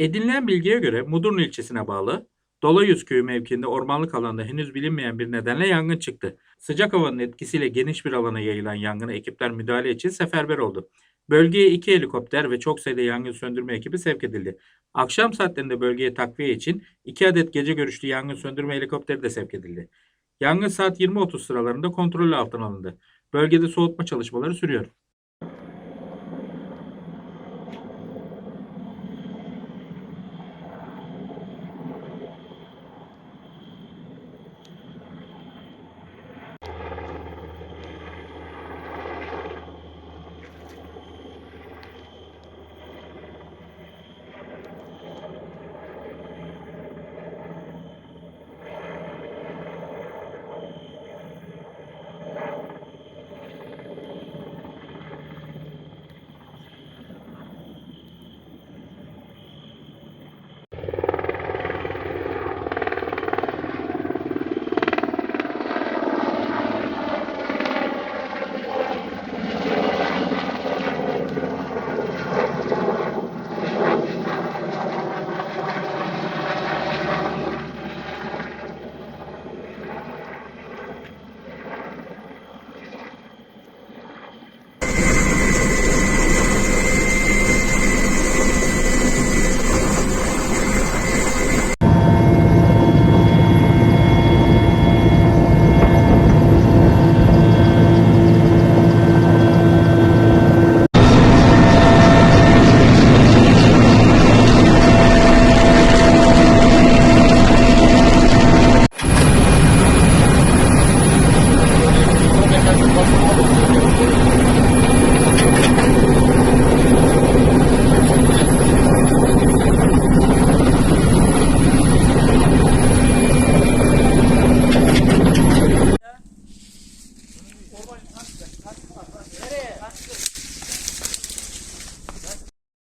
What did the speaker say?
Edinilen bilgiye göre Mudurnu ilçesine bağlı Dolayüz köyü mevkiinde ormanlık alanda henüz bilinmeyen bir nedenle yangın çıktı. Sıcak havanın etkisiyle geniş bir alana yayılan yangına ekipler müdahale için seferber oldu. Bölgeye iki helikopter ve çok sayıda yangın söndürme ekibi sevk edildi. Akşam saatlerinde bölgeye takviye için iki adet gece görüşlü yangın söndürme helikopteri de sevk edildi. Yangın saat 20.30 sıralarında kontrol altına alındı. Bölgede soğutma çalışmaları sürüyor. 对，